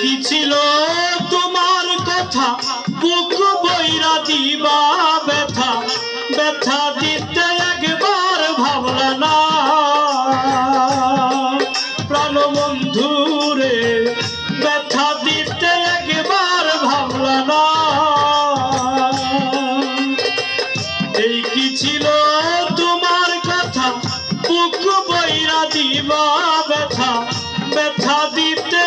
না কি ছিল তোমার কথা। বুক বইরা দিবা ব্যথা। ব্যথা দিতে একবার ভাবলা না। প্রাণ বন্ধু রে ব্যথা দিতে একবার ভাবলা না। এই কি ছিল তোমার কথা? বুক বইরা দিবা ব্যথা। ব্যথা দিতে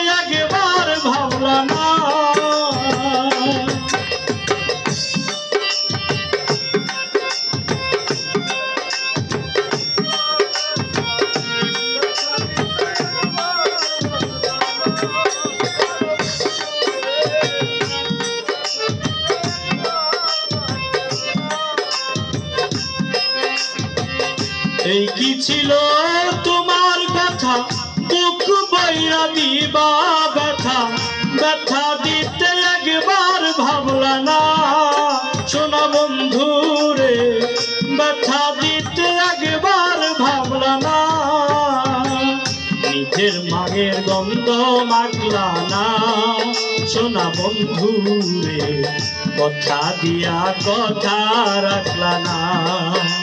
এই কি ছিল তোমার কথা বুক বইরা দিবা ব্যথা। ব্যথা দিতে একবার ভাবলা না। শোনা বন্ধু রে ব্যথা দিতে একবার ভাবলা না। নিজের মায়ের গন্ধ মাখলা না। শোনা বন্ধু রে কথা দিয়া কথা রাখলা না।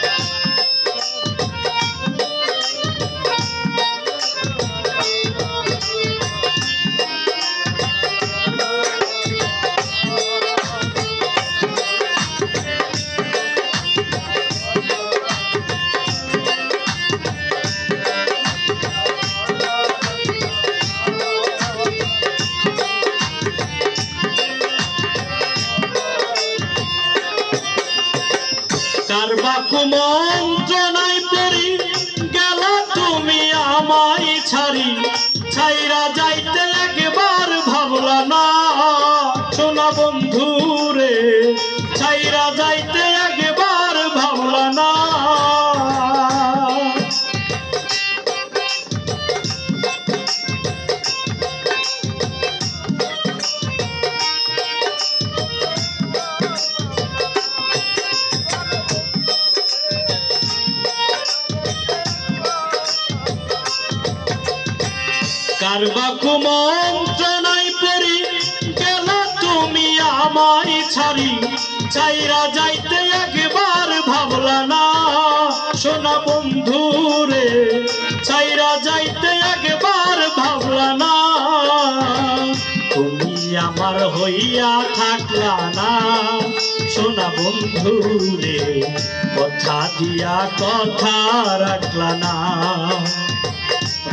কুমন্ত্রণাই পড়ি গেল তুমি আমায় ছাড়ি। ছাইরা যাইতে একবার ভাবলা না আমায় ছাড়ি, চাইরা যাইতে একবার ভাবলা না। সোনা বন্ধু রে চাইরা যাইতে একবার ভাবলা না। তুমি আমার হইয়া থাকলা না, সোনা বন্ধু রে কথা দিয়া কথা রাখলা না।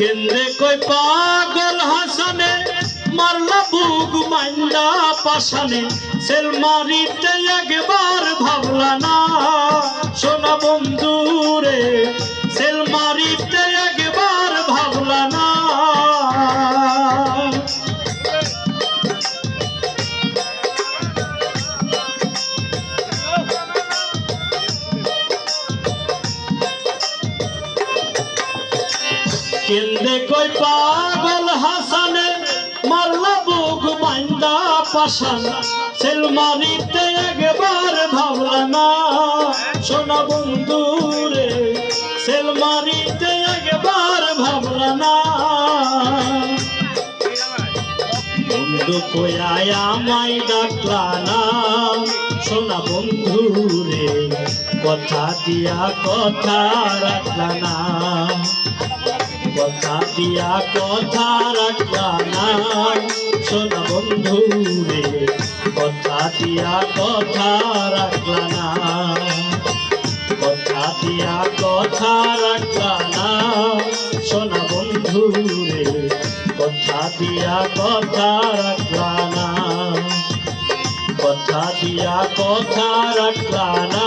কেন্দ্রে কই পাগল হাসানে, মারলা বুক মাইন্ডা পাশানে। সেল মারিতে একবার ভাবলা না সোনা বন্ধুরে, সেল মারিতে কেন্দে কই পাগল হাসানে? মারলা বুক বাইন্দা পাশান সেলমারিতে একবার ভাবলা না সোনা বন্ধু রে সেলমারিতে একবার ভাবলা না বন্ধু কয়ায় আমায় ডাকলা না সোনা বন্ধু রে কথা দিয়া কথা রাখলা না কথা দিয়া কথা রাখলা না সোনা বন্ধু রে, কথা দিয়া কথা রাখলা না কথা দিয়া কথা রাখলা না সোনা বন্ধু রে, কথা দিয়া কথা রাখলা না কথা দিয়া কথা রাখলা না